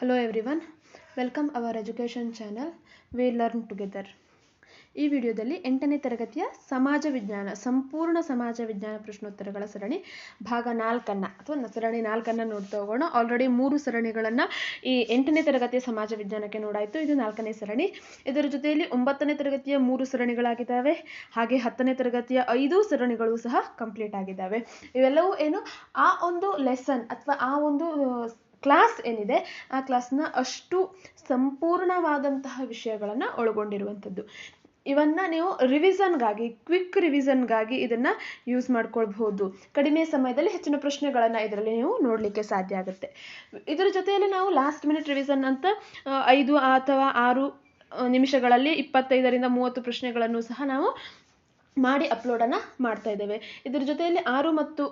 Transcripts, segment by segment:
Hello everyone, welcome our education channel We learn together ಈ ವಿಡಿಯೋದಲ್ಲಿ ಎಂಟನೇ ತರಗತಿಯ ಸಮಾಜ ವಿಜ್ಞಾನ ಸಂಪೂರ್ಣ ಸಮಾಜ ವಿಜ್ಞಾನ ಪ್ರಶ್ನೋತ್ತರಗಳ ಸರಣಿ ಭಾಗ ನಾಲ್ಕನ್ನು ಅಥವಾ ಸರಣಿ ನಾಲ್ಕನ್ನು ನೋಡ್ತಾ ಹೋಗೋಣ. ಆಲ್ರೆಡಿ ಮೂರು ಸರಣಿಗಳನ್ನು ಈ ಎಂಟನೇ ತರಗತಿಯ ಸಮಾಜ ವಿಜ್ಞಾನಕ್ಕೆ ನೋಡಾಯಿತು. ಇದು ನಾಲ್ಕನೇ ಸರಣಿ. ಇದರ ಜೊತೆಯಲ್ಲಿ ಒಂಬತ್ತನೇ ತರಗತಿಯ ಮೂರು ಸರಣಿಗಳಾಗಿದ್ದಾವೆ. ಹಾಗೆ ಹತ್ತನೇ ತರಗತಿಯ ಐದು ಸರಣಿಗಳು ಸಹ ಕಂಪ್ಲೀಟ್ ಆಗಿದ್ದಾವೆ. ಇವೆಲ್ಲವೂ ಏನು? ಆ ಒಂದು ಲೆಸನ್ ಅಥವಾ ಆ ಒಂದು ಕ್ಲಾಸ್ ಏನಿದೆ, ಆ ಕ್ಲಾಸ್ನ ಅಷ್ಟು ಸಂಪೂರ್ಣವಾದಂತಹ ವಿಷಯಗಳನ್ನು ಒಳಗೊಂಡಿರುವಂಥದ್ದು. ಇವನ್ನ ನೀವು ರಿವಿಸನ್ಗಾಗಿ ಕ್ವಿಕ್ ರಿವಿಸನ್ಗಾಗಿ ಇದನ್ನ ಯೂಸ್ ಮಾಡ್ಕೊಳ್ಬಹುದು. ಕಡಿಮೆ ಸಮಯದಲ್ಲಿ ಹೆಚ್ಚಿನ ಪ್ರಶ್ನೆಗಳನ್ನು ಇದರಲ್ಲಿ ನೀವು ನೋಡಲಿಕ್ಕೆ ಸಾಧ್ಯ ಆಗುತ್ತೆ. ಇದರ ಜೊತೆಯಲ್ಲಿ ನಾವು ಲಾಸ್ಟ್ ಮಿನಿಟ್ ರಿವಿಸನ್ ಅಂತ ಐದು ಅಥವಾ ಆರು ನಿಮಿಷಗಳಲ್ಲಿ ಇಪ್ಪತ್ತೈದರಿಂದ ಮೂವತ್ತು ಪ್ರಶ್ನೆಗಳನ್ನು ಸಹ ನಾವು ಮಾಡಿ ಅಪ್ಲೋಡನ್ನು ಮಾಡ್ತಾ ಇದ್ದೇವೆ. ಇದರ ಜೊತೆಯಲ್ಲಿ ಆರು ಮತ್ತು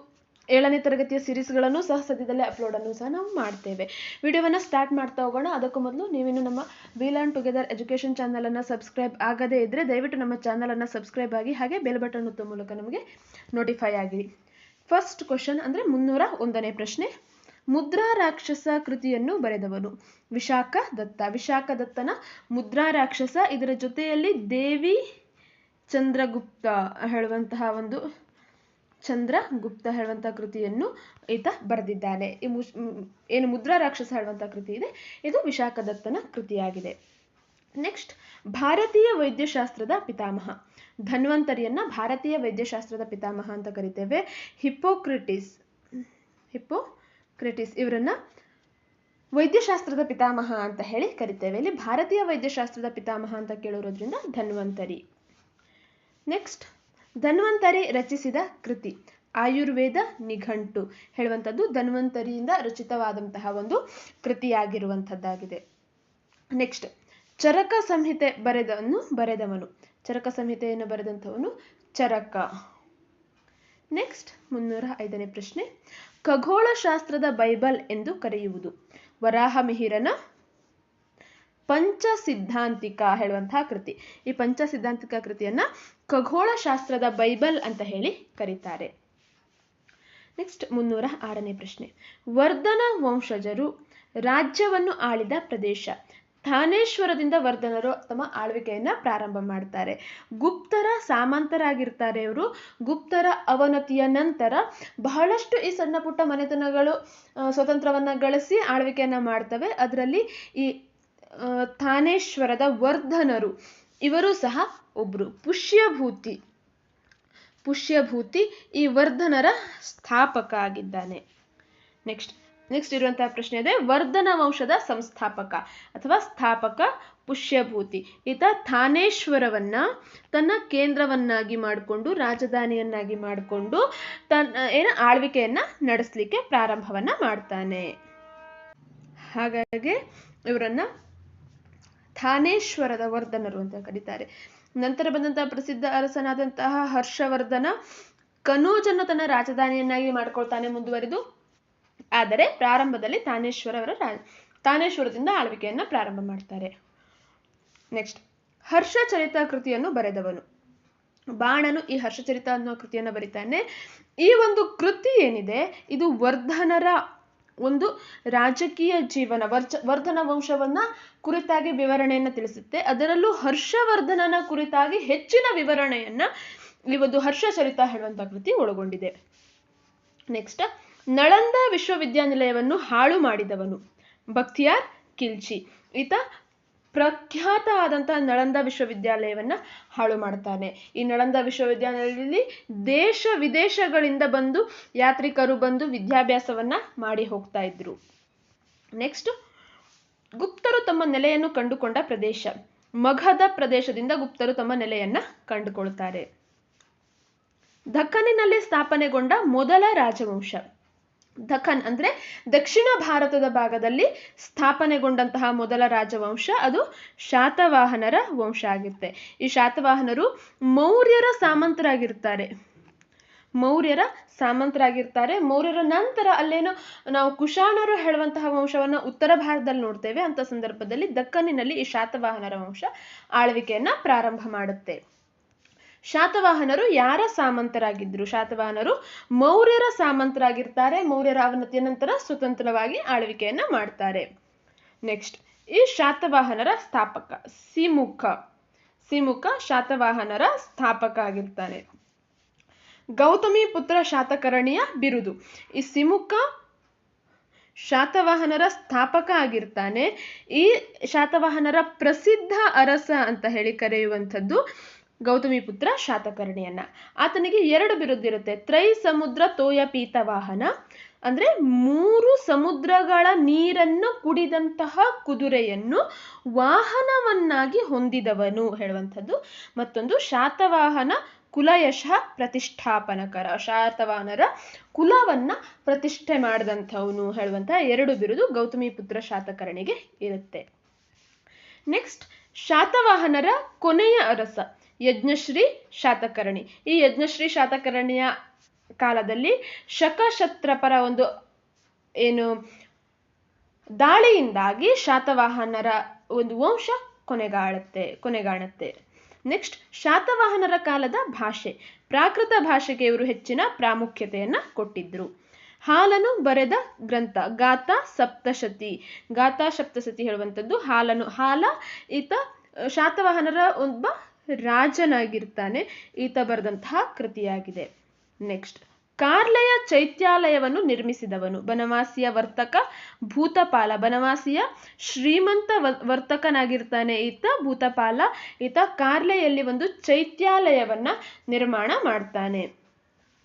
ಏಳನೇ ತರಗತಿಯ ಸೀರೀಸ್ಗಳನ್ನು ಸಹ ಸದ್ಯದಲ್ಲೇ ಅಪ್ಲೋಡನ್ನು ಸಹ ನಾವು ಮಾಡ್ತೇವೆ. ವಿಡಿಯೋವನ್ನು ಸ್ಟಾರ್ಟ್ ಮಾಡ್ತಾ ಹೋಗೋಣ. ಅದಕ್ಕೂ ಮೊದಲು ನೀವಿನ್ನು ನಮ್ಮ ವಿ ಲರ್ನ್ ಟುಗೆದರ್ ಎಜುಕೇಷನ್ ಚಾನಲನ್ನು ಸಬ್ಸ್ಕ್ರೈಬ್ ಆಗದೇ ಇದ್ದರೆ ದಯವಿಟ್ಟು ನಮ್ಮ ಚಾನಲನ್ನು ಸಬ್ಸ್ಕ್ರೈಬ್ ಆಗಿ ಹಾಗೆ ಬೆಲ್ ಬಟನ್ ಒತ್ತುವ ಮೂಲಕ ನಮಗೆ ನೋಟಿಫೈ ಆಗಿರಿ. ಫಸ್ಟ್ ಕ್ವಶನ್ ಅಂದರೆ ಮುನ್ನೂರ ಒಂದನೇ ಪ್ರಶ್ನೆ. ಮುದ್ರಾ ರಾಕ್ಷಸ ಕೃತಿಯನ್ನು ಬರೆದವನು ವಿಶಾಖ ದತ್ತ. ವಿಶಾಖ ದತ್ತನ ಮುದ್ರಾ ರಾಕ್ಷಸ ಇದರ ಜೊತೆಯಲ್ಲಿ ದೇವಿ ಚಂದ್ರಗುಪ್ತ ಹೇಳುವಂತಹ ಒಂದು ಚಂದ್ರಗುಪ್ತ ಹೇಳುವಂತ ಕೃತಿಯನ್ನು ಈತ ಬರೆದಿದ್ದಾನೆ. ಈ ಮುಶ್ ಏನು ಮುದ್ರಾ ರಾಕ್ಷಸ ಹೇಳುವಂತ ಕೃತಿ ಇದೆ. ಇದು ವಿಶಾಖದತ್ತನ ಕೃತಿಯಾಗಿದೆ. ನೆಕ್ಸ್ಟ್ ಭಾರತೀಯ ವೈದ್ಯಶಾಸ್ತ್ರದ ಪಿತಾಮಹ. ಧನ್ವಂತರಿಯನ್ನ ಭಾರತೀಯ ವೈದ್ಯಶಾಸ್ತ್ರದ ಪಿತಾಮಹ ಅಂತ ಕರಿತೇವೆ. ಹಿಪ್ಪೋಕ್ರಿಟಿಸ್ ಹಿಪ್ಪೋಕ್ರಿಟಿಸ್ ಇವರನ್ನ ವೈದ್ಯಶಾಸ್ತ್ರದ ಪಿತಾಮಹ ಅಂತ ಹೇಳಿ ಕರಿತೇವೆ. ಇಲ್ಲಿ ಭಾರತೀಯ ವೈದ್ಯಶಾಸ್ತ್ರದ ಪಿತಾಮಹ ಅಂತ ಕೇಳಿರೋದ್ರಿಂದ ಧನ್ವಂತರಿ. ನೆಕ್ಸ್ಟ್ ಧನ್ವಂತರಿ ರಚಿಸಿದ ಕೃತಿ. ಆಯುರ್ವೇದ ನಿಘಂಟು ಹೇಳುವಂಥದ್ದು ಧನ್ವಂತರಿಯಿಂದ ರಚಿತವಾದಂತಹ ಒಂದು ಕೃತಿಯಾಗಿರುವಂಥದ್ದಾಗಿದೆ. ನೆಕ್ಸ್ಟ್ ಚರಕ ಸಂಹಿತೆ ಬರೆದವನು ಬರೆದವನು. ಚರಕ ಸಂಹಿತೆಯನ್ನು ಬರೆದಂಥವನು ಚರಕ. ನೆಕ್ಸ್ಟ್ ಮುನ್ನೂರ ಐದನೇ ಪ್ರಶ್ನೆ. ಖಗೋಳಶಾಸ್ತ್ರದ ಬೈಬಲ್ ಎಂದು ಕರೆಯುವುದು. ವರಾಹ ಮಿಹಿರನ ಪಂಚ ಸಿದ್ಧಾಂತಿಕ ಹೇಳುವಂತಹ ಕೃತಿ. ಈ ಪಂಚ ಸಿದ್ಧಾಂತಿಕ ಕೃತಿಯನ್ನ ಖಗೋಳಶಾಸ್ತ್ರದ ಬೈಬಲ್ ಅಂತ ಹೇಳಿ ಕರೀತಾರೆ. ನೆಕ್ಸ್ಟ್ ಮುನ್ನೂರ ಆರನೇ ಪ್ರಶ್ನೆ. ವರ್ಧನ ವಂಶಜರು ರಾಜ್ಯವನ್ನು ಆಳಿದ ಪ್ರದೇಶ. ಥಾನೇಶ್ವರದಿಂದ ವರ್ಧನರು ತಮ್ಮ ಆಳ್ವಿಕೆಯನ್ನ ಪ್ರಾರಂಭ ಮಾಡ್ತಾರೆ. ಗುಪ್ತರ ಸಾಮಂತರಾಗಿರ್ತಾರೆ ಇವರು. ಗುಪ್ತರ ಅವನತಿಯ ನಂತರ ಬಹಳಷ್ಟು ಈ ಸಣ್ಣ ಪುಟ್ಟ ಮನೆತನಗಳು ಸ್ವತಂತ್ರವನ್ನ ಗಳಿಸಿ ಆಳ್ವಿಕೆಯನ್ನ ಮಾಡ್ತವೆ. ಅದರಲ್ಲಿ ಈ ಥಾನೇಶ್ವರದ ವರ್ಧನರು. ಇವರು ಸಹ ಒಬ್ರು ಪುಷ್ಯಭೂತಿ. ಪುಷ್ಯಭೂತಿ ಈ ವರ್ಧನರ ಸ್ಥಾಪಕ ಆಗಿದ್ದಾನೆ. ನೆಕ್ಸ್ಟ್ ನೆಕ್ಸ್ಟ್ ಇರುವಂತಹ ಪ್ರಶ್ನೆ ಇದೆ. ವರ್ಧನ ವಂಶದ ಸಂಸ್ಥಾಪಕ ಅಥವಾ ಸ್ಥಾಪಕ ಪುಷ್ಯಭೂತಿ. ಈತ ಥಾನೇಶ್ವರವನ್ನ ತನ್ನ ಕೇಂದ್ರವನ್ನಾಗಿ ಮಾಡಿಕೊಂಡು, ರಾಜಧಾನಿಯನ್ನಾಗಿ ಮಾಡಿಕೊಂಡು ತನ್ನ, ಏನ, ಆಳ್ವಿಕೆಯನ್ನ ನಡೆಸಲಿಕ್ಕೆ ಪ್ರಾರಂಭವನ್ನ ಮಾಡ್ತಾನೆ. ಹಾಗಾಗಿ ಇವರನ್ನ ಥಾನೇಶ್ವರದ ವರ್ಧನರು ಅಂತ ಕರೀತಾರೆ. ನಂತರ ಬಂದಂತಹ ಪ್ರಸಿದ್ಧ ಅರಸನಾದಂತಹ ಹರ್ಷವರ್ಧನ ಕನೂಜನ್ನು ತನ್ನ ರಾಜಧಾನಿಯನ್ನಾಗಿ ಮಾಡ್ಕೊಳ್ತಾನೆ ಮುಂದುವರಿದು. ಆದರೆ ಪ್ರಾರಂಭದಲ್ಲಿ ತಾನೇಶ್ವರ ಅವರ ರಾ- ತಾನೇಶ್ವರದಿಂದ ಆಳ್ವಿಕೆಯನ್ನ ಪ್ರಾರಂಭ ಮಾಡ್ತಾರೆ. ನೆಕ್ಸ್ಟ್ ಹರ್ಷಚರಿತ ಕೃತಿಯನ್ನು ಬರೆದವನು. ಬಾಣನು ಈ ಹರ್ಷಚರಿತ ಅನ್ನೋ ಕೃತಿಯನ್ನು ಬರೀತಾನೆ. ಈ ಒಂದು ಕೃತಿ ಏನಿದೆ? ಇದು ವರ್ಧನರ ಒಂದು ರಾಜಕೀಯ ಜೀವನ, ವರ್ಚ, ವರ್ಧನ ವಂಶವನ್ನ ಕುರಿತಾಗಿ ವಿವರಣೆಯನ್ನ ತಿಳಿಸುತ್ತೆ. ಅದರಲ್ಲೂ ಹರ್ಷವರ್ಧನನ ಕುರಿತಾಗಿ ಹೆಚ್ಚಿನ ವಿವರಣೆಯನ್ನ ಈ ಒಂದು ಹರ್ಷಚರಿತ ಹೇಳುವಂತ ಕೃತಿ ಒಳಗೊಂಡಿದೆ. ನೆಕ್ಸ್ಟ್ ನಳಂದ ವಿಶ್ವವಿದ್ಯಾನಿಲಯವನ್ನು ಹಾಳು ಮಾಡಿದವನು ಭಕ್ತಿಯಾರ್ ಕಿಲ್ಚಿ. ಈತ ಪ್ರಖ್ಯಾತ ಆದಂತಹ ನಳಂದ ವಿಶ್ವವಿದ್ಯಾಲಯವನ್ನ ಹಾಳು ಮಾಡ್ತಾನೆ. ಈ ನಳಂದ ವಿಶ್ವವಿದ್ಯಾಲಯದಲ್ಲಿ ದೇಶ ವಿದೇಶಗಳಿಂದ ಬಂದು ಯಾತ್ರಿಕರು ಬಂದು ವಿದ್ಯಾಭ್ಯಾಸವನ್ನ ಮಾಡಿ ಹೋಗ್ತಾ ಇದ್ರು. ನೆಕ್ಸ್ಟ್ ಗುಪ್ತರು ತಮ್ಮ ನೆಲೆಯನ್ನು ಕಂಡುಕೊಂಡ ಪ್ರದೇಶ. ಮಗಧ ಪ್ರದೇಶದಿಂದ ಗುಪ್ತರು ತಮ್ಮ ನೆಲೆಯನ್ನ ಕಂಡುಕೊಳ್ತಾರೆ. ದಕ್ಕನಿನಲ್ಲಿ ಸ್ಥಾಪನೆಗೊಂಡ ಮೊದಲ ರಾಜವಂಶ. ದಖನ್ ಅಂದ್ರೆ ದಕ್ಷಿಣ ಭಾರತದ ಭಾಗದಲ್ಲಿ ಸ್ಥಾಪನೆಗೊಂಡಂತಹ ಮೊದಲ ರಾಜವಂಶ ಅದು ಶಾತವಾಹನರ ವಂಶ ಆಗಿರುತ್ತೆ. ಈ ಶಾತವಾಹನರು ಮೌರ್ಯರ ಸಾಮಂತರಾಗಿರ್ತಾರೆ ಮೌರ್ಯರ ಸಾಮಂತರಾಗಿರ್ತಾರೆ. ಮೌರ್ಯರ ನಂತರ ಅಲ್ಲೇನೋ ನಾವು ಕುಶಾಣರು ಹೇಳುವಂತಹ ವಂಶವನ್ನ ಉತ್ತರ ಭಾರತದಲ್ಲಿ ನೋಡ್ತೇವೆ. ಅಂತ ಸಂದರ್ಭದಲ್ಲಿ ದಕ್ಕನಿನಲ್ಲಿ ಈ ಶಾತವಾಹನರ ವಂಶ ಆಳ್ವಿಕೆಯನ್ನ ಪ್ರಾರಂಭ ಮಾಡುತ್ತೆ. ಶಾತವಾಹನರು ಯಾರ ಸಾಮಂತರಾಗಿದ್ರು ಶಾತವಾಹನರು ಮೌರ್ಯರ ಸಾಮಂತರಾಗಿರ್ತಾರೆ. ಮೌರ್ಯರ ಅವನತಿಯ ನಂತರ ಸ್ವತಂತ್ರವಾಗಿ ಆಳ್ವಿಕೆಯನ್ನ ಮಾಡ್ತಾರೆ. ನೆಕ್ಸ್ಟ್ ಈ ಶಾತವಾಹನರ ಸ್ಥಾಪಕ, ಸಿಮುಖ. ಸಿಮುಖ ಶಾತವಾಹನರ ಸ್ಥಾಪಕ ಆಗಿರ್ತಾನೆ. ಗೌತಮಿ ಪುತ್ರ ಶಾತಕರ್ಣಿಯ ಬಿರುದು. ಈ ಸಿಮುಖ ಶಾತವಾಹನರ ಸ್ಥಾಪಕ ಆಗಿರ್ತಾನೆ. ಈ ಶಾತವಾಹನರ ಪ್ರಸಿದ್ಧ ಅರಸ ಅಂತ ಹೇಳಿ ಕರೆಯುವಂಥದ್ದು ಗೌತಮಿ ಪುತ್ರ ಶಾತಕರ್ಣಿಯನ್ನ. ಆತನಿಗೆ ಎರಡು ಬಿರುದಿರುತ್ತೆ. ತ್ರೈ ಸಮುದ್ರ ತೋಯ ಪೀತವಾಹನ ಅಂದ್ರೆ ಮೂರು ಸಮುದ್ರಗಳ ನೀರನ್ನು ಕುಡಿದಂತಹ ಕುದುರೆಯನ್ನು ವಾಹನವನ್ನಾಗಿ ಹೊಂದಿದವನು ಹೇಳುವಂಥದ್ದು. ಮತ್ತೊಂದು ಶಾತವಾಹನ ಕುಲಯಶ ಪ್ರತಿಷ್ಠಾಪನಕರ, ಶಾತವಾಹನರ ಕುಲವನ್ನ ಪ್ರತಿಷ್ಠೆ ಮಾಡಿದಂಥವನು ಹೇಳುವಂತಹ ಎರಡು ಬಿರುದು ಗೌತಮಿ ಪುತ್ರ ಶಾತಕರ್ಣಿಗೆ ಇರುತ್ತೆ. ನೆಕ್ಸ್ಟ್ ಶಾತವಾಹನರ ಕೊನೆಯ ಅರಸ. ಯಜ್ಞಶ್ರೀ ಶಾತಕರ್ಣಿ. ಈ ಯಜ್ಞಶ್ರೀ ಶಾತಕರ್ಣಿಯ ಕಾಲದಲ್ಲಿ ಶಕಶತ್ರಪರ ಒಂದು ಏನು ದಾಳಿಯಿಂದಾಗಿ ಶಾತವಾಹನರ ಒಂದು ವಂಶ ಕೊನೆಗಾಳುತ್ತೆ, ಕೊನೆಗಾಣುತ್ತೆ. ನೆಕ್ಸ್ಟ್ ಶಾತವಾಹನರ ಕಾಲದ ಭಾಷೆ. ಪ್ರಾಕೃತ ಭಾಷೆಗೆ ಇವರು ಹೆಚ್ಚಿನ ಪ್ರಾಮುಖ್ಯತೆಯನ್ನ ಕೊಟ್ಟಿದ್ರು. ಹಾಲನು ಬರೆದ ಗ್ರಂಥ, ಗಾಥಾ ಸಪ್ತಶತಿ. ಗಾಥಾ ಸಪ್ತಶತಿ ಹೇಳುವಂಥದ್ದು ಹಾಲನು, ಹಾಲ, ಈತ ಶಾತವಾಹನರ ಒಬ್ಬ ರಾಜನಾಗಿರ್ತಾನೆ. ಈತ ಬರೆದಂತಹ ಕೃತಿಯಾಗಿದೆ. ನೆಕ್ಸ್ಟ್ ಕಾರ್ಲೆಯ ಚೈತ್ಯಾಲಯವನ್ನು ನಿರ್ಮಿಸಿದವನು. ಬನವಾಸಿಯ ವರ್ತಕ ಭೂತಪಾಲ. ಬನವಾಸಿಯ ಶ್ರೀಮಂತ ವರ್ತಕನಾಗಿರ್ತಾನೆ ಈತ, ಭೂತಪಾಲ. ಈತ ಕಾರ್ಲೆಯಲ್ಲಿ ಒಂದು ಚೈತ್ಯಾಲಯವನ್ನ ನಿರ್ಮಾಣ ಮಾಡ್ತಾನೆ.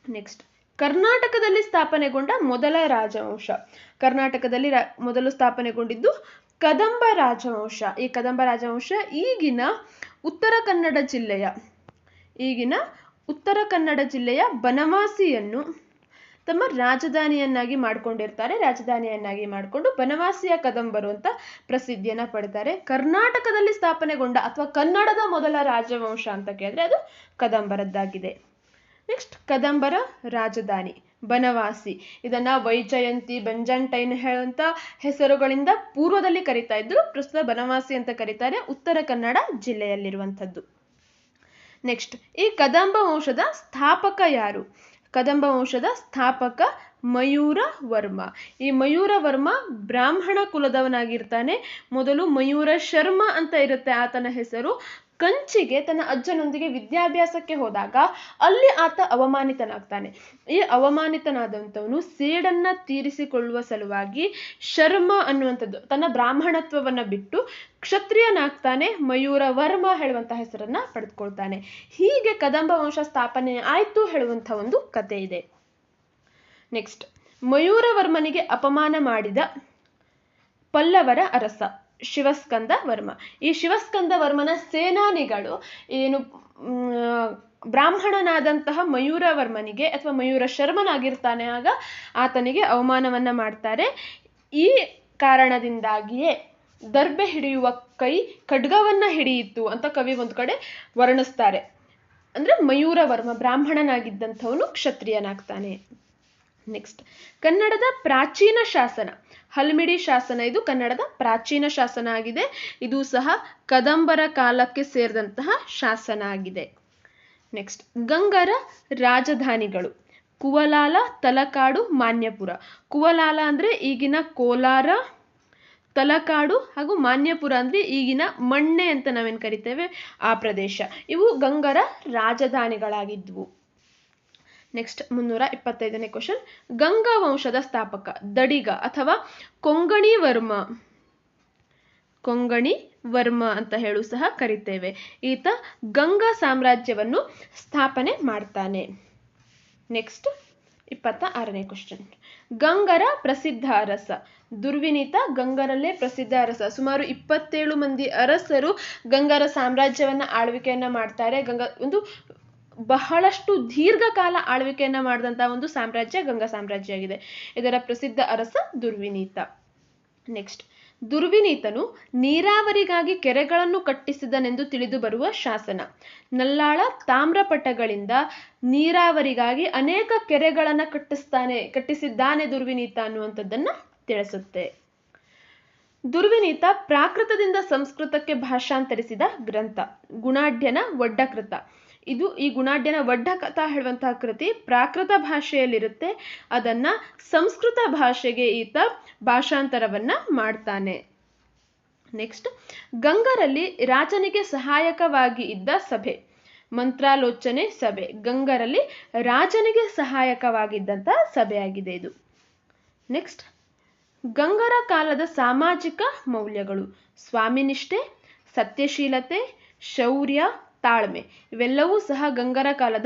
ನೆಕ್ಸ್ಟ್ ಕರ್ನಾಟಕದಲ್ಲಿ ಸ್ಥಾಪನೆಗೊಂಡ ಮೊದಲ ರಾಜವಂಶ. ಕರ್ನಾಟಕದಲ್ಲಿ ಮೊದಲು ಸ್ಥಾಪನೆಗೊಂಡಿದ್ದು ಕದಂಬ ರಾಜವಂಶ. ಈ ಕದಂಬ ರಾಜವಂಶ ಈಗಿನ ಉತ್ತರ ಕನ್ನಡ ಜಿಲ್ಲೆಯ, ಈಗಿನ ಉತ್ತರ ಕನ್ನಡ ಜಿಲ್ಲೆಯ ಬನವಾಸಿಯನ್ನು ತಮ್ಮ ರಾಜಧಾನಿಯನ್ನಾಗಿ ಮಾಡ್ಕೊಂಡಿರ್ತಾರೆ. ರಾಜಧಾನಿಯನ್ನಾಗಿ ಮಾಡಿಕೊಂಡು ಬನವಾಸಿಯ ಕದಂಬರು ಅಂತ ಪ್ರಸಿದ್ಧಿಯನ್ನ ಪಡ್ತಾರೆ. ಕರ್ನಾಟಕದಲ್ಲಿ ಸ್ಥಾಪನೆಗೊಂಡ ಅಥವಾ ಕನ್ನಡದ ಮೊದಲ ರಾಜವಂಶ ಅಂತ ಕೇಳಿದ್ರೆ ಅದು ಕದಂಬರದ್ದಾಗಿದೆ. ನೆಕ್ಸ್ಟ್ ಕದಂಬರ ರಾಜಧಾನಿ. ಬನವಾಸಿ. ಇದನ್ನ ವೈಜಯಂತಿ ಬೆಂಜಂಟೈನ್ ಹೇಳುವಂತ ಹೆಸರುಗಳಿಂದ ಪೂರ್ವದಲ್ಲಿ ಕರಿತಾ ಇದ್ರು ಪ್ರಸ್ತುತ ಬನವಾಸಿ ಅಂತ ಕರೀತಾರೆ ಉತ್ತರ ಕನ್ನಡ ಜಿಲ್ಲೆಯಲ್ಲಿರುವಂಥದ್ದು. ನೆಕ್ಸ್ಟ್ ಈ ಕದಂಬ ವಂಶದ ಸ್ಥಾಪಕ ಯಾರು? ಕದಂಬ ವಂಶದ ಸ್ಥಾಪಕ ಮಯೂರ ವರ್ಮ. ಈ ಮಯೂರ ವರ್ಮ ಬ್ರಾಹ್ಮಣ ಕುಲದವನಾಗಿರ್ತಾನೆ. ಮೊದಲು ಮಯೂರ ಶರ್ಮ ಅಂತ ಇರುತ್ತೆ ಆತನ ಹೆಸರು. ಕಂಚಿಗೆ ತನ್ನ ಅಜ್ಜನೊಂದಿಗೆ ವಿದ್ಯಾಭ್ಯಾಸಕ್ಕೆ ಹೋದಾಗ ಅಲ್ಲಿ ಆತ ಅವಮಾನಿತನಾಗ್ತಾನೆ. ಈ ಅವಮಾನಿತನಾದಂಥವನು ಸೇಡನ್ನ ತೀರಿಸಿಕೊಳ್ಳುವ ಸಲುವಾಗಿ ಶರ್ಮ ಅನ್ನುವಂಥದ್ದು, ತನ್ನ ಬ್ರಾಹ್ಮಣತ್ವವನ್ನ ಬಿಟ್ಟು ಕ್ಷತ್ರಿಯನಾಗ್ತಾನೆ ಮಯೂರ ವರ್ಮ ಹೇಳುವಂತಹ ಹೆಸರನ್ನ ಪಡೆದುಕೊಳ್ತಾನೆ. ಹೀಗೆ ಕದಂಬ ವಂಶ ಸ್ಥಾಪನೆ ಆಯ್ತು ಹೇಳುವಂಥ ಒಂದು ಕತೆ ಇದೆ. ನೆಕ್ಸ್ಟ್ ಮಯೂರವರ್ಮನಿಗೆ ಅಪಮಾನ ಮಾಡಿದ ಪಲ್ಲವರ ಅರಸ. ಶಿವಸ್ಕಂದ ವರ್ಮ ಈ ಶಿವಸ್ಕಂದ ವರ್ಮನ ಸೇನಾನಿಗಳು ಏನು ಬ್ರಾಹ್ಮಣನಾದಂತಹ ಮಯೂರ ವರ್ಮನಿಗೆ ಅಥವಾ ಮಯೂರ ಶರ್ಮನಾಗಿರ್ತಾನೆ ಆಗ ಆತನಿಗೆ ಅವಮಾನವನ್ನ ಮಾಡ್ತಾರೆ. ಈ ಕಾರಣದಿಂದಾಗಿಯೇ ದರ್ಬೆ ಹಿಡಿಯುವ ಕೈ ಖಡ್ಗವನ್ನ ಹಿಡಿಯಿತು ಅಂತ ಕವಿ ಒಂದು ಕಡೆ ವರ್ಣಿಸ್ತಾರೆ. ಅಂದ್ರೆ ಮಯೂರ ವರ್ಮ ಬ್ರಾಹ್ಮಣನಾಗಿದ್ದಂಥವನು ಕ್ಷತ್ರಿಯನಾಗ್ತಾನೆ. ನೆಕ್ಸ್ಟ್ ಕನ್ನಡದ ಪ್ರಾಚೀನ ಶಾಸನ. ಹಲ್ಮಿಡಿ ಶಾಸನ ಇದು ಕನ್ನಡದ ಪ್ರಾಚೀನ ಶಾಸನ ಆಗಿದೆ. ಇದು ಸಹ ಕದಂಬರ ಕಾಲಕ್ಕೆ ಸೇರಿದಂತಹ ಶಾಸನ ಆಗಿದೆ. ನೆಕ್ಸ್ಟ್ ಗಂಗರ ರಾಜಧಾನಿಗಳು. ಕುವಲಾಲ, ತಲಕಾಡು, ಮಾನ್ಯಪುರ. ಕುವಲಾಲ ಅಂದ್ರೆ ಈಗಿನ ಕೋಲಾರ, ತಲಕಾಡು ಹಾಗೂ ಮಾನ್ಯಪುರ ಅಂದ್ರೆ ಈಗಿನ ಮಣ್ಣೆ ಅಂತ ನಾವೇನ್ ಕರಿತೇವೆ? ಆ ಪ್ರದೇಶ. ಇವು ಗಂಗರ ರಾಜಧಾನಿಗಳಾಗಿದ್ವು. ನೆಕ್ಸ್ಟ್ ಮುನ್ನೂರ ಇಪ್ಪತ್ತೈದನೇ ಕ್ವಶನ್ ಗಂಗಾ ವಂಶದ ಸ್ಥಾಪಕ, ದಡಿಗ ಅಥವಾ ಕೊಂಗಣಿ ವರ್ಮ? ಕೊಂಗಣಿ ವರ್ಮ ಅಂತ ಹೇಳು ಸಹ ಕರಿತೇವೆ. ಈತ ಗಂಗಾ ಸಾಮ್ರಾಜ್ಯವನ್ನು ಸ್ಥಾಪನೆ ಮಾಡ್ತಾನೆ. ನೆಕ್ಸ್ಟ್ ಇಪ್ಪತ್ತ ಆರನೇ ಕ್ವಶನ್ ಗಂಗರ ಪ್ರಸಿದ್ಧ ಅರಸ. ದುರ್ವಿನೀತ ಗಂಗರಲ್ಲೇ ಪ್ರಸಿದ್ಧ ಅರಸ. ಸುಮಾರು ಇಪ್ಪತ್ತೇಳು ಮಂದಿ ಅರಸರು ಗಂಗರ ಸಾಮ್ರಾಜ್ಯವನ್ನ ಆಳ್ವಿಕೆಯನ್ನ ಮಾಡ್ತಾರೆ. ಗಂಗಾ ಒಂದು ಬಹಳಷ್ಟು ದೀರ್ಘಕಾಲ ಆಳ್ವಿಕೆಯನ್ನ ಮಾಡಿದಂತಹ ಒಂದು ಸಾಮ್ರಾಜ್ಯ ಗಂಗಾ ಸಾಮ್ರಾಜ್ಯ ಆಗಿದೆ ಇದರ ಪ್ರಸಿದ್ಧ ಅರಸ ದುರ್ವಿನೀತ. ನೆಕ್ಸ್ಟ್ ದುರ್ವಿನೀತನು ನೀರಾವರಿಗಾಗಿ ಕೆರೆಗಳನ್ನು ಕಟ್ಟಿಸಿದನೆಂದು ತಿಳಿದು ಬರುವ ಶಾಸನ. ನಲ್ಲಾಳ ತಾಮ್ರಪಟಗಳಿಂದ ನೀರಾವರಿಗಾಗಿ ಅನೇಕ ಕೆರೆಗಳನ್ನ ಕಟ್ಟಿಸ್ತಾನೆ, ಕಟ್ಟಿಸಿದ್ದಾನೆ ದುರ್ವಿನೀತ ಅನ್ನುವಂಥದ್ದನ್ನ ತಿಳಿಸುತ್ತೆ. ದುರ್ವಿನೀತ ಪ್ರಾಕೃತದಿಂದ ಸಂಸ್ಕೃತಕ್ಕೆ ಭಾಷಾಂತರಿಸಿದ ಗ್ರಂಥ, ಗುಣಾಢ್ಯನ ಒಡ್ಡಕೃತ ಇದು ಈ ಗುಣಾಢ್ಯನ ಒಡ್ಡಕಥ ಹೇಳುವಂತಹ ಕೃತಿ ಪ್ರಾಕೃತ ಭಾಷೆಯಲ್ಲಿರುತ್ತೆ. ಅದನ್ನ ಸಂಸ್ಕೃತ ಭಾಷೆಗೆ ಈತ ಭಾಷಾಂತರವನ್ನ ಮಾಡ್ತಾನೆ. ನೆಕ್ಸ್ಟ್ ಗಂಗರಲ್ಲಿ ರಾಜನಿಗೆ ಸಹಾಯಕವಾಗಿ ಇದ್ದ ಸಭೆ, ಮಂತ್ರಾಲೋಚನೆ ಸಭೆ. ಗಂಗರಲ್ಲಿ ರಾಜನಿಗೆ ಸಹಾಯಕವಾಗಿದ್ದಂಥ ಸಭೆಯಾಗಿದೆ ಇದು. ನೆಕ್ಸ್ಟ್ ಗಂಗರ ಕಾಲದ ಸಾಮಾಜಿಕ ಮೌಲ್ಯಗಳು. ಸ್ವಾಮಿನಿಷ್ಠೆ, ಸತ್ಯಶೀಲತೆ, ಶೌರ್ಯ ತಾಳ್ಮೆ. ಇವೆಲ್ಲವೂ ಸಹ ಗಂಗರ ಕಾಲದ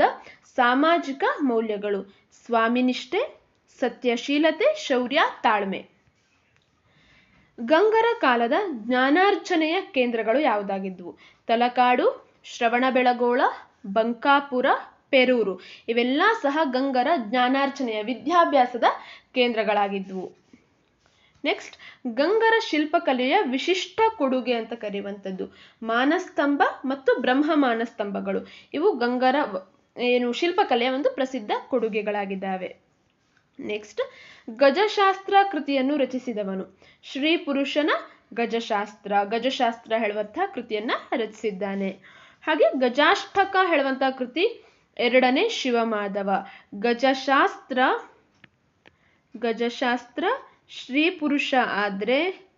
ಸಾಮಾಜಿಕ ಮೌಲ್ಯಗಳು. ಸ್ವಾಮಿನಿಷ್ಠೆ, ಸತ್ಯಶೀಲತೆ, ಶೌರ್ಯ, ತಾಳ್ಮೆ. ಗಂಗರ ಕಾಲದ ಜ್ಞಾನಾರ್ಜನೆಯ ಕೇಂದ್ರಗಳು ಯಾವುದಾಗಿದ್ವು? ತಲಕಾಡು, ಶ್ರವಣಬೆಳಗೋಳ, ಬಂಕಾಪುರ, ಪೆರೂರು. ಇವೆಲ್ಲ ಸಹ ಗಂಗರ ಜ್ಞಾನಾರ್ಜನೆಯ ವಿದ್ಯಾಭ್ಯಾಸದ ಕೇಂದ್ರಗಳಾಗಿದ್ವು. ನೆಕ್ಸ್ಟ್ ಗಂಗರ ಶಿಲ್ಪಕಲೆಯ ವಿಶಿಷ್ಟ ಕೊಡುಗೆ ಅಂತ ಕರೆಯುವಂಥದ್ದು. ಮಾನಸ್ತಂಭ ಮತ್ತು ಬ್ರಹ್ಮ ಮಾನಸ್ತಂಭಗಳು. ಇವು ಗಂಗರ ಏನು ಶಿಲ್ಪಕಲೆಯ ಒಂದು ಪ್ರಸಿದ್ಧ ಕೊಡುಗೆಗಳಾಗಿದ್ದಾವೆ. ನೆಕ್ಸ್ಟ್ ಗಜಶಾಸ್ತ್ರ ಕೃತಿಯನ್ನು ರಚಿಸಿದವನು. ಶ್ರೀ ಪುರುಷನ ಗಜಶಾಸ್ತ್ರ ಗಜಶಾಸ್ತ್ರ ಹೇಳುವಂತಹ ಕೃತಿಯನ್ನ ರಚಿಸಿದ್ದಾನೆ. ಹಾಗೆ ಗಜಾಷ್ಟಕ ಹೇಳುವಂತಹ ಕೃತಿ ಎರಡನೇ ಶಿವಮಾಧವ. ಗಜಶಾಸ್ತ್ರ ಗಜಶಾಸ್ತ್ರ ಶ್ರೀ ಪುರುಷ ಆದ್ರೆ,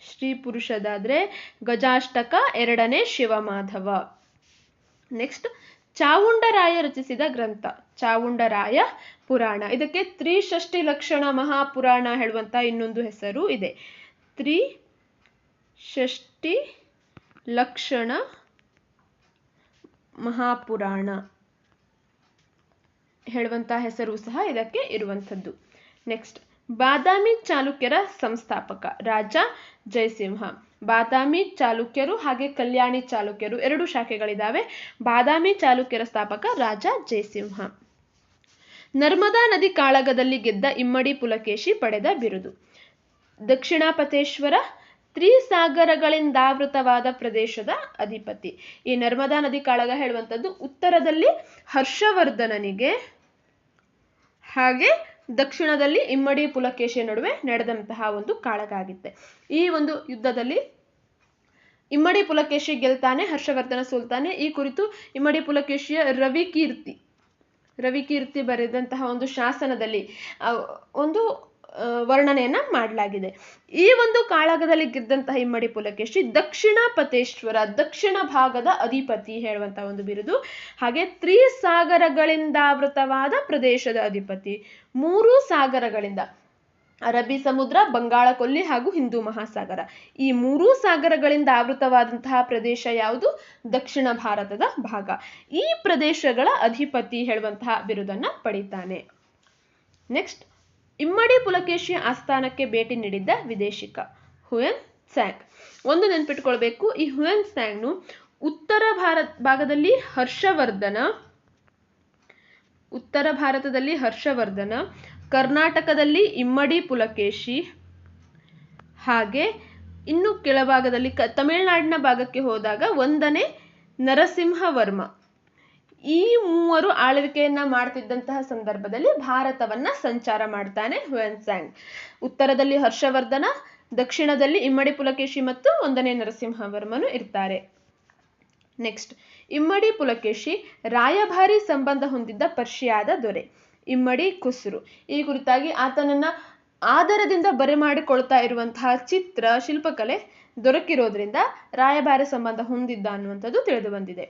ಶ್ರೀ ಪುರುಷದಾದ್ರೆ ಗಜಾಷ್ಟಕ ಎರಡನೇ ಶಿವಮಾಧವ. ನೆಕ್ಸ್ಟ್ ಚಾವುಂಡರಾಯ ರಚಿಸಿದ ಗ್ರಂಥ, ಚಾವುಂಡರಾಯ ಪುರಾಣ. ಇದಕ್ಕೆ ತ್ರಿಷಷ್ಟಿ ಲಕ್ಷಣ ಮಹಾಪುರಾಣ ಹೇಳುವಂತ ಇನ್ನೊಂದು ಹೆಸರು ಇದೆ. ತ್ರಿ ಷಷ್ಟಿ ಲಕ್ಷಣ ಮಹಾಪುರಾಣ ಹೇಳುವಂತ ಹೆಸರು ಸಹ ಇದಕ್ಕೆ ಇರುವಂಥದ್ದು. ನೆಕ್ಸ್ಟ್ ಬಾದಾಮಿ ಚಾಲುಕ್ಯರ ಸಂಸ್ಥಾಪಕ ರಾಜ ಜಯಸಿಂಹ. ಬಾದಾಮಿ ಚಾಲುಕ್ಯರು ಹಾಗೆ ಕಲ್ಯಾಣಿ ಚಾಲುಕ್ಯರು ಎರಡು ಶಾಖೆಗಳಿದ್ದಾವೆ. ಬಾದಾಮಿ ಚಾಲುಕ್ಯರ ಸ್ಥಾಪಕ ರಾಜ ಜಯಸಿಂಹ. ನರ್ಮದಾ ನದಿ ಕಾಳಗದಲ್ಲಿ ಗೆದ್ದ ಇಮ್ಮಡಿ ಪುಲಕೇಶಿ ಪಡೆದ ಬಿರುದು. ದಕ್ಷಿಣಾಪತೇಶ್ವರ ತ್ರಿಸಾಗರಗಳಿಂದಾವೃತವಾದ ಪ್ರದೇಶದ ಅಧಿಪತಿ. ಈ ನರ್ಮದಾ ನದಿ ಕಾಳಗ ಹೇಳುವಂಥದ್ದು ಉತ್ತರದಲ್ಲಿ ಹರ್ಷವರ್ಧನನಿಗೆ ಹಾಗೆ ದಕ್ಷಿಣದಲ್ಲಿ ಇಮ್ಮಡಿ ಪುಲಕೇಶಿಯ ನಡುವೆ ನಡೆದಂತಹ ಒಂದು ಕಾಳಗ ಆಗಿತ್ತೆ ಈ ಒಂದು ಯುದ್ಧದಲ್ಲಿ ಇಮ್ಮಡಿ ಪುಲಕೇಶಿ ಗೆಲ್ತಾನೆ, ಹರ್ಷವರ್ಧನ ಸೋಲ್ತಾನೆ. ಈ ಕುರಿತು ಇಮ್ಮಡಿ ಪುಲಕೇಶಿಯ ರವಿಕೀರ್ತಿ ರವಿಕೀರ್ತಿ ಬರೆದಂತಹ ಒಂದು ಶಾಸನದಲ್ಲಿ ಒಂದು ವರ್ಣನೆಯನ್ನ ಮಾಡಲಾಗಿದೆ. ಈ ಒಂದು ಕಾಳಗದಲ್ಲಿ ಗೆದ್ದಂತಹ ಇಮ್ಮಡಿ ಪುಲಕೇಶಿ ದಕ್ಷಿಣ ಪತೇಶ್ವರ ದಕ್ಷಿಣ ಭಾಗದ ಅಧಿಪತಿ ಹೇಳುವಂತಹ ಒಂದು ಬಿರುದು. ಹಾಗೆ ತ್ರಿಸಾಗರಗಳಿಂದಾವೃತವಾದ ಪ್ರದೇಶದ ಅಧಿಪತಿ. ಮೂರು ಸಾಗರಗಳಿಂದ. ಅರಬ್ಬಿ ಸಮುದ್ರ, ಬಂಗಾಳ ಕೊಲ್ಲಿ ಹಾಗೂ ಹಿಂದೂ ಮಹಾಸಾಗರ. ಈ ಮೂರೂ ಸಾಗರಗಳಿಂದ ಆವೃತವಾದಂತಹ ಪ್ರದೇಶ ಯಾವುದು? ದಕ್ಷಿಣ ಭಾರತದ ಭಾಗ. ಈ ಪ್ರದೇಶಗಳ ಅಧಿಪತಿ ಹೇಳುವಂತಹ ಬಿರುದನ್ನ ಪಡಿತಾನೆ. ನೆಕ್ಸ್ಟ್ ಇಮ್ಮಡಿ ಪುಲಕೇಶಿಯ ಆಸ್ಥಾನಕ್ಕೆ ಭೇಟಿ ನೀಡಿದ್ದ ವಿದೇಶಿಕ ಹುಯನ್ ಸ್ಯಾಂಗ್. ಒಂದು ನೆನ್ಪಿಟ್ಕೊಳ್ಬೇಕು, ಈ ಹುಯನ್ ಸ್ಯಾಂಗ್ನು ಉತ್ತರ ಭಾರತ ಭಾಗದಲ್ಲಿ ಹರ್ಷವರ್ಧನ, ಉತ್ತರ ಭಾರತದಲ್ಲಿ ಹರ್ಷವರ್ಧನ, ಕರ್ನಾಟಕದಲ್ಲಿ ಇಮ್ಮಡಿ ಪುಲಕೇಶಿ ಹಾಗೆ ಇನ್ನು ಕೆಳಭಾಗದಲ್ಲಿ ಕ, ತಮಿಳುನಾಡಿನ ಭಾಗಕ್ಕೆ ಹೋದಾಗ ಒಂದನೇ ನರಸಿಂಹವರ್ಮ. ಈ ಮೂವರು ಆಳ್ವಿಕೆಯನ್ನ ಮಾಡ್ತಿದ್ದಂತಹ ಸಂದರ್ಭದಲ್ಲಿ ಭಾರತವನ್ನ ಸಂಚಾರ ಮಾಡ್ತಾನೆ ಹುಯನ್ ಸ್ಯಾಂಗ್ ಉತ್ತರದಲ್ಲಿ ಹರ್ಷವರ್ಧನ, ದಕ್ಷಿಣದಲ್ಲಿ ಇಮ್ಮಡಿ ಪುಲಕೇಶಿ ಮತ್ತು ಒಂದನೇ ನರಸಿಂಹವರ್ಮನು ಇರ್ತಾರೆ. ನೆಕ್ಸ್ಟ್, ಇಮ್ಮಡಿ ಪುಲಕೇಶಿ ರಾಯಭಾರಿ ಸಂಬಂಧ ಹೊಂದಿದ್ದ ಪರ್ಷಿಯಾದ ದೊರೆ, ಇಮ್ಮಡಿ ಕುಸುರು ಈ ಕುರಿತಾಗಿ ಆತನನ್ನ ಆದರದಿಂದ ಬರೆಮಾಡಿಕೊಳ್ತಾ ಇರುವಂತಹ ಚಿತ್ರ, ಶಿಲ್ಪಕಲೆ ದೊರಕಿರೋದ್ರಿಂದ ರಾಯಭಾರಿ ಸಂಬಂಧ ಹೊಂದಿದ್ದ ಅನ್ನುವಂಥದ್ದು ತಿಳಿದು ಬಂದಿದೆ.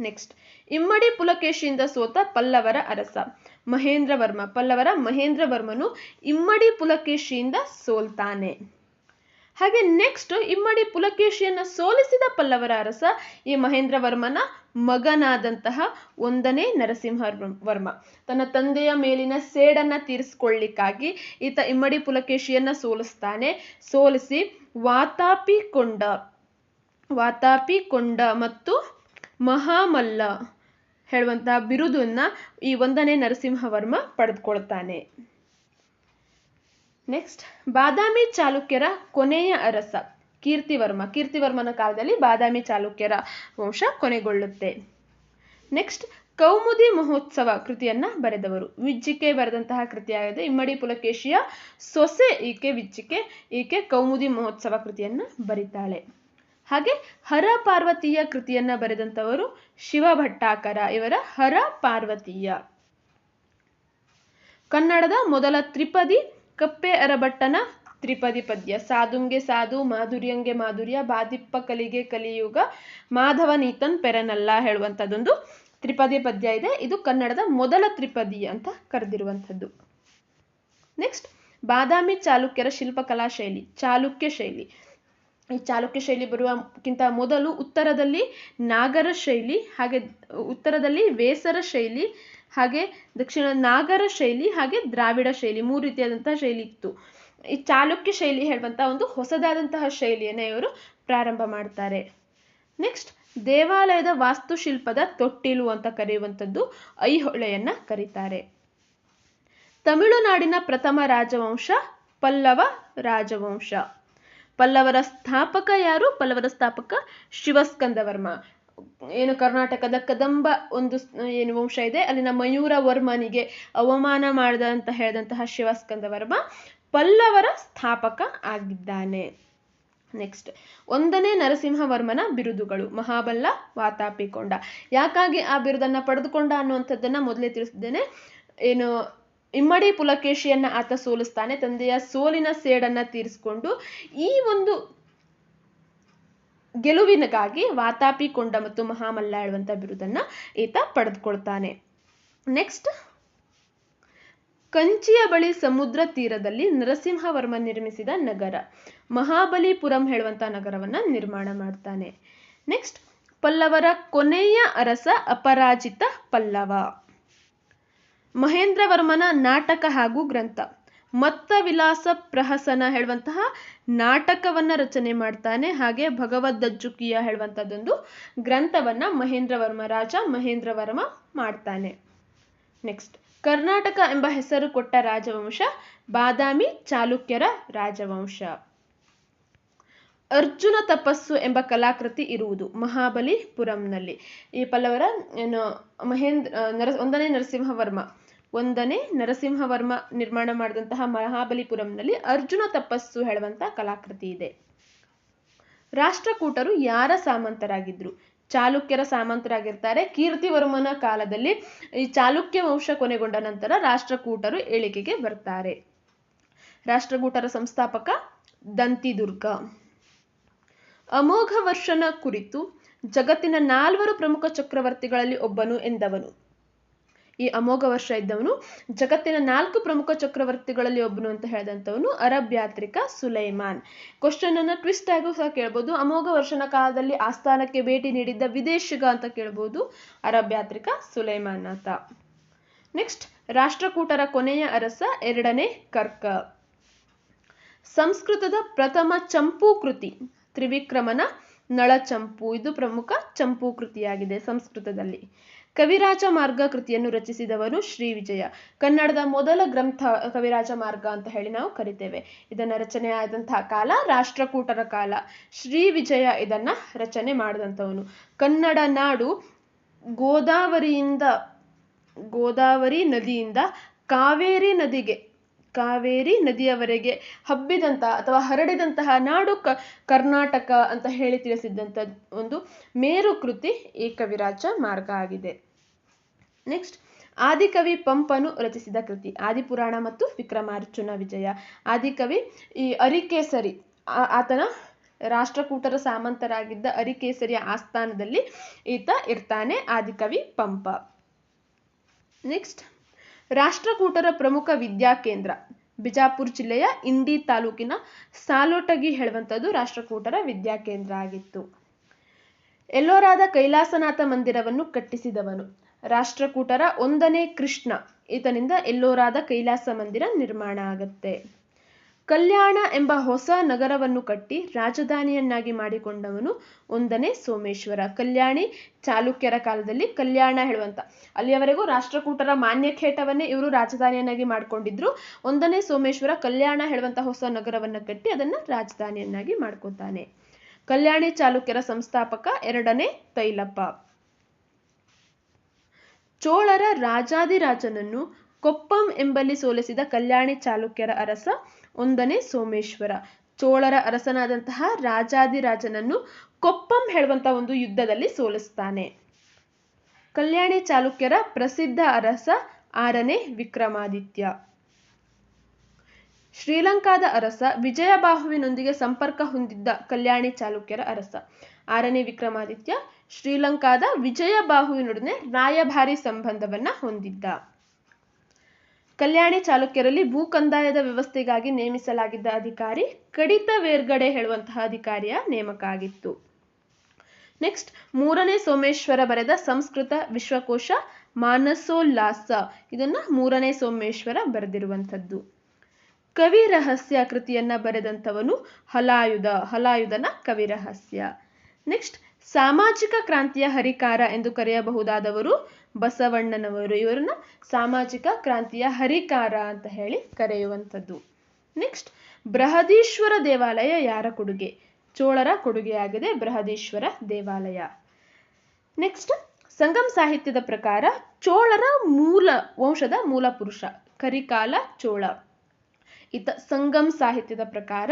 ನೆಕ್ಸ್ಟ್ ಇಮ್ಮಡಿ ಪುಲಕೇಶಿಯಿಂದ ಸೋತ ಪಲ್ಲವರ ಅರಸ. ಮಹೇಂದ್ರ ವರ್ಮ. ಪಲ್ಲವರ ಮಹೇಂದ್ರ ವರ್ಮನು ಇಮ್ಮಡಿ ಪುಲಕೇಶಿಯಿಂದ ಸೋಲ್ತಾನೆ. ಹಾಗೆ ನೆಕ್ಸ್ಟ್ ಇಮ್ಮಡಿ ಪುಲಕೇಶಿಯನ್ನ ಸೋಲಿಸಿದ ಪಲ್ಲವರ ಅರಸ ಈ ಮಹೇಂದ್ರ ವರ್ಮನ ಮಗನಾದಂತಹ ಒಂದನೇ ನರಸಿಂಹ ವರ್ಮ. ತನ್ನ ತಂದೆಯ ಮೇಲಿನ ಸೇಡನ್ನ ತೀರಿಸ್ಕೊಳ್ಳಿಕ್ಕಾಗಿ ಈತ ಇಮ್ಮಡಿ ಪುಲಕೇಶಿಯನ್ನ ಸೋಲಿಸ್ತಾನೆ. ಸೋಲಿಸಿ ವಾತಾಪಿ ಕೊಂಡ ವಾತಾಪಿ ಕೊಂಡ ಮತ್ತು ಮಹಾಮಲ್ಲ. ಹೇಳುವಂತಹ ಬಿರುದನ್ನ ಈ ಒಂದನೇ ನರಸಿಂಹವರ್ಮ ಪಡೆದುಕೊಳ್ತಾನೆ. ನೆಕ್ಸ್ಟ್ ಬಾದಾಮಿ ಚಾಲುಕ್ಯರ ಕೊನೆಯ ಅರಸ, ಕೀರ್ತಿವರ್ಮ. ಕೀರ್ತಿವರ್ಮನ ಕಾಲದಲ್ಲಿ ಬಾದಾಮಿ ಚಾಲುಕ್ಯರ ವಂಶ ಕೊನೆಗೊಳ್ಳುತ್ತೆ. ನೆಕ್ಸ್ಟ್ ಕೌಮುದಿ ಮಹೋತ್ಸವ ಕೃತಿಯನ್ನ ಬರೆದವರು. ವಿಜ್ಜಿಕೆ ಬರೆದಂತಹ ಕೃತಿಯಾಗಿದೆ ಇಮ್ಮಡಿ ಪುಲಕೇಶಿಯ ಸೊಸೆ ಈಕೆ ವಿಜ್ಜಿಕೆ, ಈಕೆ ಕೌಮುದಿ ಮಹೋತ್ಸವ ಕೃತಿಯನ್ನ ಬರಿತಾಳೆ. ಹಾಗೆ ಹರ ಪಾರ್ವತಿಯ ಕೃತಿಯನ್ನ ಬರೆದಂತವರು ಶಿವ ಭಟ್ಟಾಕರ, ಇವರ ಹರ ಪಾರ್ವತೀಯ. ಕನ್ನಡದ ಮೊದಲ ತ್ರಿಪದಿ ಕಪ್ಪೆ ಅರಭಟ್ಟನ ತ್ರಿಪದಿ ಪದ್ಯ. ಸಾಧುಂಗೆ ಸಾಧು, ಮಾಧುರ್ಯಂಗೆ ಮಾಧುರ್ಯ, ಬಾದಿಪ್ಪ ಕಲಿಗೆ ಕಲಿಯುಗ ಮಾಧವ ನೀತನ್ ಪೆರನಲ್ಲ ಹೇಳುವಂಥದ್ದೊಂದು ತ್ರಿಪದಿ ಪದ್ಯ ಇದೆ. ಇದು ಕನ್ನಡದ ಮೊದಲ ತ್ರಿಪದಿ ಅಂತ ಕರೆದಿರುವಂಥದ್ದು. ನೆಕ್ಸ್ಟ್, ಬಾದಾಮಿ ಚಾಲುಕ್ಯರ ಶಿಲ್ಪಕಲಾ ಶೈಲಿ, ಚಾಲುಕ್ಯ ಶೈಲಿ. ಚಾಲುಕ್ಯ ಶೈಲಿ ಬರುವಕ್ಕಿಂತ ಮೊದಲು ಉತ್ತರದಲ್ಲಿ ನಾಗರ ಶೈಲಿ, ಹಾಗೆ ಉತ್ತರದಲ್ಲಿ ವೇಸರ ಶೈಲಿ, ಹಾಗೆ ದಕ್ಷಿಣ ನಾಗರ ಶೈಲಿ, ಹಾಗೆ ದ್ರಾವಿಡ ಶೈಲಿ, ಮೂರು ರೀತಿಯಾದಂತಹ ಶೈಲಿ ಇತ್ತು. ಈ ಚಾಲುಕ್ಯ ಶೈಲಿ ಹೇಳುವಂಥ ಒಂದು ಹೊಸದಾದಂತಹ ಶೈಲಿಯನ್ನೇ ಇವರು ಪ್ರಾರಂಭ ಮಾಡ್ತಾರೆ. ನೆಕ್ಸ್ಟ್ ದೇವಾಲಯದ ವಾಸ್ತುಶಿಲ್ಪದ ತೊಟ್ಟಿಲು ಅಂತ ಕರೆಯುವಂಥದ್ದು ಐಹೊಳೆಯನ್ನ ಕರೀತಾರೆ. ತಮಿಳುನಾಡಿನ ಪ್ರಥಮ ರಾಜವಂಶ ಪಲ್ಲವ ರಾಜವಂಶ. ಪಲ್ಲವರ ಸ್ಥಾಪಕ ಯಾರು? ಪಲ್ಲವರ ಸ್ಥಾಪಕ ಶಿವಸ್ಕಂದವರ್ಮ. ಏನು ಕರ್ನಾಟಕದ ಕದಂಬ ಒಂದು ಏನು ವಂಶ ಇದೆ. ಅಲ್ಲಿನ ಮಯೂರ ವರ್ಮನಿಗೆ ಅವಮಾನ ಮಾಡಿದ ಅಂತ ಹೇಳಿದಂತಹ ಶಿವಸ್ಕಂದವರ್ಮ ಪಲ್ಲವರ ಸ್ಥಾಪಕ ಆಗಿದ್ದಾನೆ. ನೆಕ್ಸ್ಟ್ ಒಂದನೇ ನರಸಿಂಹವರ್ಮನ ಬಿರುದುಗಳು ಮಹಾಬಲ್ಲ ವಾತಾಪಿಕೊಂಡ. ಯಾಕಾಗಿ ಆ ಬಿರುದನ್ನ ಪಡೆದುಕೊಂಡ ಅನ್ನುವಂಥದ್ದನ್ನ ಮೊದಲೇ ತಿಳಿಸಿದ್ದೇನೆ. ಏನು ಇಮ್ಮಡಿ ಪುಲಕೇಶಿಯನ್ನ ಆತ ಸೋಲಿಸ್ತಾನೆ. ತಂದೆಯ ಸೋಲಿನ ಸೇಡನ್ನ ತೀರಿಸಿಕೊಂಡು ಈ ಒಂದು ಗೆಲುವಿನಗಾಗಿ ವಾತಾಪಿಕೊಂಡ ಮತ್ತು ಮಹಾಮಲ್ಲ ಹೇಳುವಂತ ಬಿರುದನ್ನ ಈತ ಪಡೆದುಕೊಳ್ತಾನೆ. ನೆಕ್ಸ್ಟ್ ಕಂಚಿಯ ಬಳಿ ಸಮುದ್ರ ತೀರದಲ್ಲಿ ನರಸಿಂಹವರ್ಮ ನಿರ್ಮಿಸಿದ ನಗರ. ಮಹಾಬಲಿಪುರಂ ಹೇಳುವಂತ ನಗರವನ್ನ ನಿರ್ಮಾಣ ಮಾಡ್ತಾನೆ. ನೆಕ್ಸ್ಟ್ ಪಲ್ಲವರ ಕೊನೆಯ ಅರಸ ಅಪರಾಜಿತ ಪಲ್ಲವ. ಮಹೇಂದ್ರವರ್ಮನ ನಾಟಕ ಹಾಗೂ ಗ್ರಂಥ. ಮತ್ತ ವಿಲಾಸ ಪ್ರಹಸನ ಹೇಳುವಂತಹ ನಾಟಕವನ್ನ ರಚನೆ ಮಾಡ್ತಾನೆ. ಹಾಗೆ ಭಗವದ್ದಜ್ಜುಕಿಯ ಹೇಳುವಂತದ್ದೊಂದು ಗ್ರಂಥವನ್ನ ಮಹೇಂದ್ರವರ್ಮ ರಾಜ ಮಹೇಂದ್ರವರ್ಮ ಮಾಡ್ತಾನೆ. ನೆಕ್ಸ್ಟ್ ಕರ್ನಾಟಕ ಎಂಬ ಹೆಸರು ಕೊಟ್ಟ ರಾಜವಂಶ ಬಾದಾಮಿ ಚಾಲುಕ್ಯರ ರಾಜವಂಶ. ಅರ್ಜುನ ತಪಸ್ಸು ಎಂಬ ಕಲಾಕೃತಿ ಇರುವುದು ಮಹಾಬಲಿಪುರಂನಲ್ಲಿ. ಈ ಪಲ್ಲವರ ಏನು ಮಹೇಂದ್ರ ನರ ಒಂದನೇ ನರಸಿಂಹವರ್ಮ. ಒಂದನೇ ನರಸಿಂಹವರ್ಮ ನಿರ್ಮಾಣ ಮಾಡಿದಂತಹ ಮಹಾಬಲಿಪುರಂನಲ್ಲಿ ಅರ್ಜುನ ತಪಸ್ಸು ಹೇಳುವಂತಹ ಕಲಾಕೃತಿ ಇದೆ. ರಾಷ್ಟ್ರಕೂಟರು ಯಾರ ಸಾಮಂತರಾಗಿದ್ರು? ಚಾಲುಕ್ಯರ ಸಾಮಂತರಾಗಿರ್ತಾರೆ. ಕೀರ್ತಿವರ್ಮನ ಕಾಲದಲ್ಲಿ ಈ ಚಾಲುಕ್ಯ ವಂಶ ಕೊನೆಗೊಂಡ ನಂತರ ರಾಷ್ಟ್ರಕೂಟರು ಏಳಿಗೆಗೆ ಬರ್ತಾರೆ. ರಾಷ್ಟ್ರಕೂಟರ ಸಂಸ್ಥಾಪಕ ದಂತಿದುರ್ಗ. ಅಮೋಘ ವರ್ಷನ ಕುರಿತು ಜಗತ್ತಿನ ನಾಲ್ವರು ಪ್ರಮುಖ ಚಕ್ರವರ್ತಿಗಳಲ್ಲಿ ಒಬ್ಬನು ಎಂದವನು. ಈ ಅಮೋಘ ವರ್ಷ ಇದ್ದವನು. ಜಗತ್ತಿನ ನಾಲ್ಕು ಪ್ರಮುಖ ಚಕ್ರವರ್ತಿಗಳಲ್ಲಿ ಒಬ್ಬನು ಅಂತ ಹೇಳಿದಂಥವನು ಅರಬ್ ಯಾತ್ರಿಕ ಸುಲೈಮಾನ್. ಕ್ವಶನ್ ಅನ್ನ ಟ್ವಿಸ್ಟ್ ಆಗು ಸಹ ಕೇಳ್ಬೋದು. ಅಮೋಘ ವರ್ಷನ ಕಾಲದಲ್ಲಿ ಆಸ್ಥಾನಕ್ಕೆ ಭೇಟಿ ನೀಡಿದ್ದ ವಿದೇಶಿಗ ಅಂತ ಕೇಳ್ಬೋದು. ಅರಬ್ ಯಾತ್ರಿಕ ಸುಲೈಮಾನ್ ಅಂತ ನೆಕ್ಸ್ಟ್ ರಾಷ್ಟ್ರಕೂಟರ ಕೊನೆಯ ಅರಸ ಎರಡನೇ ಕರ್ಕ. ಸಂಸ್ಕೃತದ ಪ್ರಥಮ ಚಂಪು ಕೃತಿ, ತ್ರಿವಿಕ್ರಮನ ನಳಚಂಪು. ಇದು ಪ್ರಮುಖ ಚಂಪು ಕೃತಿಯಾಗಿದೆ ಸಂಸ್ಕೃತದಲ್ಲಿ. ಕವಿರಾಜ ಮಾರ್ಗ ಕೃತಿಯನ್ನು ರಚಿಸಿದವರು ಶ್ರೀ ವಿಜಯ. ಕನ್ನಡದ ಮೊದಲ ಗ್ರಂಥ ಕವಿರಾಜ ಮಾರ್ಗ ಅಂತ ಹೇಳಿ ನಾವು ಕರಿತೇವೆ. ಇದನ್ನ ರಚನೆ ಆದಂತಹ ಕಾಲ ರಾಷ್ಟ್ರಕೂಟರ ಕಾಲ. ಶ್ರೀ ವಿಜಯ ಇದನ್ನ ರಚನೆ ಮಾಡಿದಂಥವನು. ಕನ್ನಡ ನಾಡು ಗೋದಾವರಿಯಿಂದ, ಗೋದಾವರಿ ನದಿಯಿಂದ ಕಾವೇರಿ ನದಿಗೆ ಕಾವೇರಿ ನದಿಯವರೆಗೆ ಹಬ್ಬಿದಂತಹ ಅಥವಾ ಹರಡಿದಂತಹ ನಾಡು ಕ, ಕರ್ನಾಟಕ ಅಂತ ಹೇಳಿ ತಿಳಿಸಿದ್ದಂಥ ಒಂದು ಮೇರು ಕೃತಿ ಈ ಕವಿರಾಜ ಮಾರ್ಗ ಆಗಿದೆ. ನೆಕ್ಸ್ಟ್, ಆದಿಕವಿ ಪಂಪನು ರಚಿಸಿದ ಕೃತಿ, ಆದಿಪುರಾಣ ಮತ್ತು ವಿಕ್ರಮಾರ್ಜುನ ವಿಜಯ. ಆದಿಕವಿ ಈ ಅರಿಕೇಸರಿ ಆತನ ರಾಷ್ಟ್ರಕೂಟರ ಸಾಮಂತರಾಗಿದ್ದ ಅರಿಕೇಸರಿಯ ಆಸ್ಥಾನದಲ್ಲಿ ಈತ ಇರ್ತಾನೆ ಆದಿಕವಿ ಪಂಪ. ನೆಕ್ಸ್ಟ್ ರಾಷ್ಟ್ರಕೂಟರ ಪ್ರಮುಖ ವಿದ್ಯಾಕೇಂದ್ರ ಬಿಜಾಪುರ ಜಿಲ್ಲೆಯ ಇಂಡಿ ತಾಲೂಕಿನ ಸಾಲೋಟಗಿ ಹೇಳುವಂಥದ್ದು ರಾಷ್ಟ್ರಕೂಟರ ವಿದ್ಯಾಕೇಂದ್ರ ಆಗಿತ್ತು. ಎಲ್ಲೋರಾದ ಕೈಲಾಸನಾಥ ಮಂದಿರವನ್ನು ಕಟ್ಟಿಸಿದವನು. ರಾಷ್ಟ್ರಕೂಟರ ಒಂದನೇ ಕೃಷ್ಣ. ಈತನಿಂದ ಎಲ್ಲೋರಾದ ಕೈಲಾಸ ಮಂದಿರ ನಿರ್ಮಾಣ ಆಗತ್ತೆ. ಕಲ್ಯಾಣ ಎಂಬ ಹೊಸ ನಗರವನ್ನು ಕಟ್ಟಿ ರಾಜಧಾನಿಯನ್ನಾಗಿ ಮಾಡಿಕೊಂಡವನು ಒಂದನೇ ಸೋಮೇಶ್ವರ. ಕಲ್ಯಾಣಿ ಚಾಲುಕ್ಯರ ಕಾಲದಲ್ಲಿ ಕಲ್ಯಾಣ ಹೇಳುವಂತ. ಅಲ್ಲಿಯವರೆಗೂ ರಾಷ್ಟ್ರಕೂಟರ ಮಾನ್ಯ ಖೇಟವನ್ನೇ ಇವರು ರಾಜಧಾನಿಯನ್ನಾಗಿ ಮಾಡ್ಕೊಂಡಿದ್ರು. ಒಂದನೇ ಸೋಮೇಶ್ವರ ಕಲ್ಯಾಣ ಹೇಳುವಂತ ಹೊಸ ನಗರವನ್ನ ಕಟ್ಟಿ ಅದನ್ನ ರಾಜಧಾನಿಯನ್ನಾಗಿ ಮಾಡ್ಕೋತಾನೆ. ಕಲ್ಯಾಣಿ ಚಾಲುಕ್ಯರ ಸಂಸ್ಥಾಪಕ ಎರಡನೇ ತೈಲಪ್ಪ. ಚೋಳರ ರಾಜಾದಿರಾಜನನ್ನು ಕೊಪ್ಪಂ ಎಂಬಲ್ಲಿ ಸೋಲಿಸಿದ ಕಲ್ಯಾಣಿ ಚಾಲುಕ್ಯರ ಅರಸ ಒಂದನೇ ಸೋಮೇಶ್ವರ. ಚೋಳರ ಅರಸನಾದಂತಹ ರಾಜಾದಿರಾಜನನ್ನು ಕೊಪ್ಪಂ ಹೇಳುವಂತ ಒಂದು ಯುದ್ಧದಲ್ಲಿ ಸೋಲಿಸ್ತಾನೆ. ಕಲ್ಯಾಣಿ ಚಾಲುಕ್ಯರ ಪ್ರಸಿದ್ಧ ಅರಸ ಆರನೇ ವಿಕ್ರಮಾದಿತ್ಯ. ಶ್ರೀಲಂಕಾದ ಅರಸ ವಿಜಯಬಾಹುವಿನೊಂದಿಗೆ ಸಂಪರ್ಕ ಹೊಂದಿದ್ದ ಕಲ್ಯಾಣಿ ಚಾಲುಕ್ಯರ ಅರಸ ಆರನೇ ವಿಕ್ರಮಾದಿತ್ಯ ಶ್ರೀಲಂಕಾದ ವಿಜಯಬಾಹುವಿನೊಡನೆ ರಾಯಭಾರಿ ಸಂಬಂಧವನ್ನ ಹೊಂದಿದ್ದ. ಕಲ್ಯಾಣಿ ಚಾಲುಕ್ಯರಲ್ಲಿ ಭೂ ಕಂದಾಯದ ವ್ಯವಸ್ಥೆಗಾಗಿ ನೇಮಿಸಲಾಗಿದ್ದ ಅಧಿಕಾರಿ ಕಡಿತ ವೇರ್ಗಡೆ ಹೇಳುವಂತಹ ಅಧಿಕಾರಿಯ ನೇಮಕ ಆಗಿತ್ತು ನೆಕ್ಸ್ಟ್, ಮೂರನೇ ಸೋಮೇಶ್ವರ ಬರೆದ ಸಂಸ್ಕೃತ ವಿಶ್ವಕೋಶ ಮಾನಸೋಲ್ಲಾಸ. ಇದನ್ನ ಮೂರನೇ ಸೋಮೇಶ್ವರ ಬರೆದಿರುವಂಥದ್ದು. ಕವಿ ರಹಸ್ಯ ಕೃತಿಯನ್ನ ಬರೆದಂಥವನು ಹಲಾಯುಧ, ಹಲಾಯುಧನ ಕವಿ ರಹಸ್ಯ. ನೆಕ್ಸ್ಟ್, ಸಾಮಾಜಿಕ ಕ್ರಾಂತಿಯ ಹರಿಕಾರ ಎಂದು ಕರೆಯಬಹುದಾದವರು ಬಸವಣ್ಣನವರು ಇವರನ್ನ ಸಾಮಾಜಿಕ ಕ್ರಾಂತಿಯ ಹರಿಕಾರ ಅಂತ ಹೇಳಿ ಕರೆಯುವಂಥದ್ದು. ನೆಕ್ಸ್ಟ್ ಬೃಹದೀಶ್ವರ ದೇವಾಲಯ ಯಾರ ಕೊಡುಗೆ? ಚೋಳರ ಕೊಡುಗೆಯಾಗಿದೆ ಬೃಹದೀಶ್ವರ ದೇವಾಲಯ. ನೆಕ್ಸ್ಟ್ ಸಂಗಮ್ ಸಾಹಿತ್ಯದ ಪ್ರಕಾರ ಚೋಳರ ಮೂಲ ವಂಶದ ಮೂಲ ಪುರುಷ ಕರಿಕಾಲ ಚೋಳ. ಇತ ಸಂಗಮ್ ಸಾಹಿತ್ಯದ ಪ್ರಕಾರ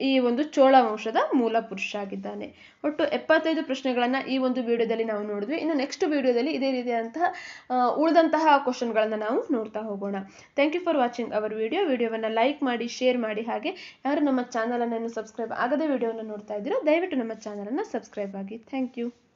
ಈ ಒಂದು ಚೋಳ ವಂಶದ ಮೂಲ ಪುರುಷ ಆಗಿದ್ದಾನೆ. ಒಟ್ಟು ಎಪ್ಪತ್ತೈದು ಪ್ರಶ್ನೆಗಳನ್ನು ಈ ಒಂದು ವಿಡಿಯೋದಲ್ಲಿ ನಾವು ನೋಡಿದ್ವಿ. ಇನ್ನು ನೆಕ್ಸ್ಟ್ ವಿಡಿಯೋದಲ್ಲಿ ಇದೇ ರೀತಿಯಾದಂತಹ ಉಳಿದಂತಹ ಕ್ವಶನ್ಗಳನ್ನ ನಾವು ನೋಡ್ತಾ ಹೋಗೋಣ. Thank you for watching our video ವಿಡಿಯೋವನ್ನು ಲೈಕ್ ಮಾಡಿ ಶೇರ್ ಮಾಡಿ ಹಾಗೆ ಯಾರು ನಮ್ಮ ಚಾನಲನ್ನು ಸಬ್ಸ್ಕ್ರೈಬ್ ಆಗದೆ ವಿಡಿಯೋವನ್ನು ನೋಡ್ತಾ ಇದ್ದೀರೋ ದಯವಿಟ್ಟು ನಮ್ಮ ಚಾನಲನ್ನು ಸಬ್ಸ್ಕ್ರೈಬ್ ಆಗಿ. Thank you